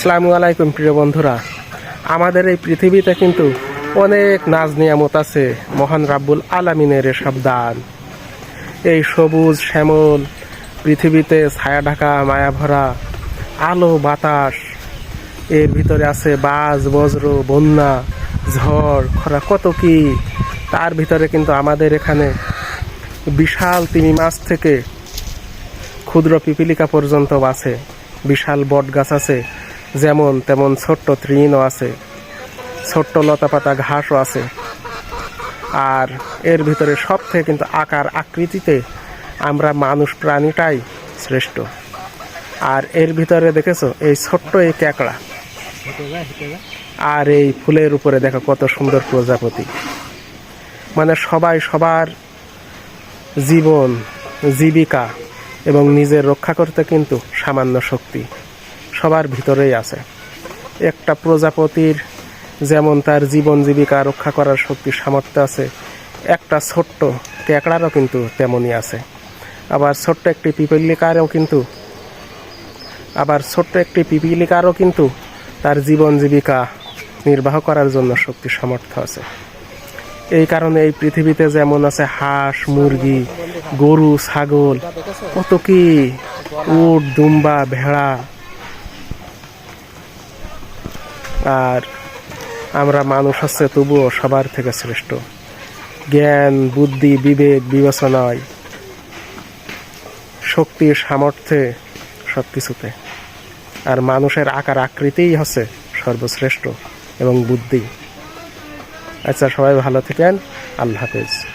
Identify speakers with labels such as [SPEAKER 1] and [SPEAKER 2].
[SPEAKER 1] আসসালামু আলাইকুম, প্রিয় বন্ধুরা। আমাদের এই পৃথিবীতে কিন্তু অনেক নাজ নিয়ামত আছে, মহান রাব্বুল আলামিনের এসব দান এই সবুজ, শ্যামল, পৃথিবীতে ছায়া ঢাকা, মায়া ভরা, আলো, বাতাস। এর ভিতরে আছে বাজ, বজ্র, বন্যা, ঝড়, খরা, কত কি। তার ভিতরে কিন্তু আমাদের এখানে বিশাল তিমি মাছ থেকে ক্ষুদ্র পিপিলিকা পর্যন্ত আছে। বিশাল বট গাছ আছে। যেমন তেমন ছোট্ট তৃণও আছে, ছোট্ট লতাপাতা ঘাসও আছে। আর এর ভিতরে সব থেকে কিন্তু আকার আকৃতিতে আমরা মানুষ প্রাণীটাই শ্রেষ্ঠ। আর এর ভিতরে দেখেছ, এই ছোট্ট এই ক্যাকড়া। আর এই ফুলের উপরে দেখো কত সুন্দর প্রজাপতি। মানে সবাই সবার জীবন, জীবিকা এবং নিজের রক্ষা করতে কিন্তু সামান্য শক্তি। সবার ভিতরেই আছে। একটা প্রজাপতির যেমন তার জীবন জীবিকা রক্ষা করার শক্তি সামর্থ্য আছে, একটা ছোট্ট ক্যাকড়ারও কিন্তু তেমনই আছে। আবার ছোট্ট একটি পিপিলিকারও কিন্তু, আবার ছোট্ট একটি পিপিলিকারও কিন্তু তার জীবন জীবিকা নির্বাহ করার জন্য শক্তি সামর্থ্য আছে। এই কারণে এই পৃথিবীতে যেমন আছে হাঁস, মুরগি, গরু, ছাগল, কত কি উট, দুম্বা, ভেড়া আর আমরা মানুষ হচ্ছে তবুও সবার থেকে শ্রেষ্ঠ। জ্ঞান, বুদ্ধি, বিবেক, বিবেচনায়, শক্তির সামর্থ্যে সব কিছুতে আর মানুষের আকার আকৃতিই হচ্ছে সর্বশ্রেষ্ঠ এবং বুদ্ধি। আচ্ছা সবাই ভালো থাকেন। আল্লাহ হাফেজ।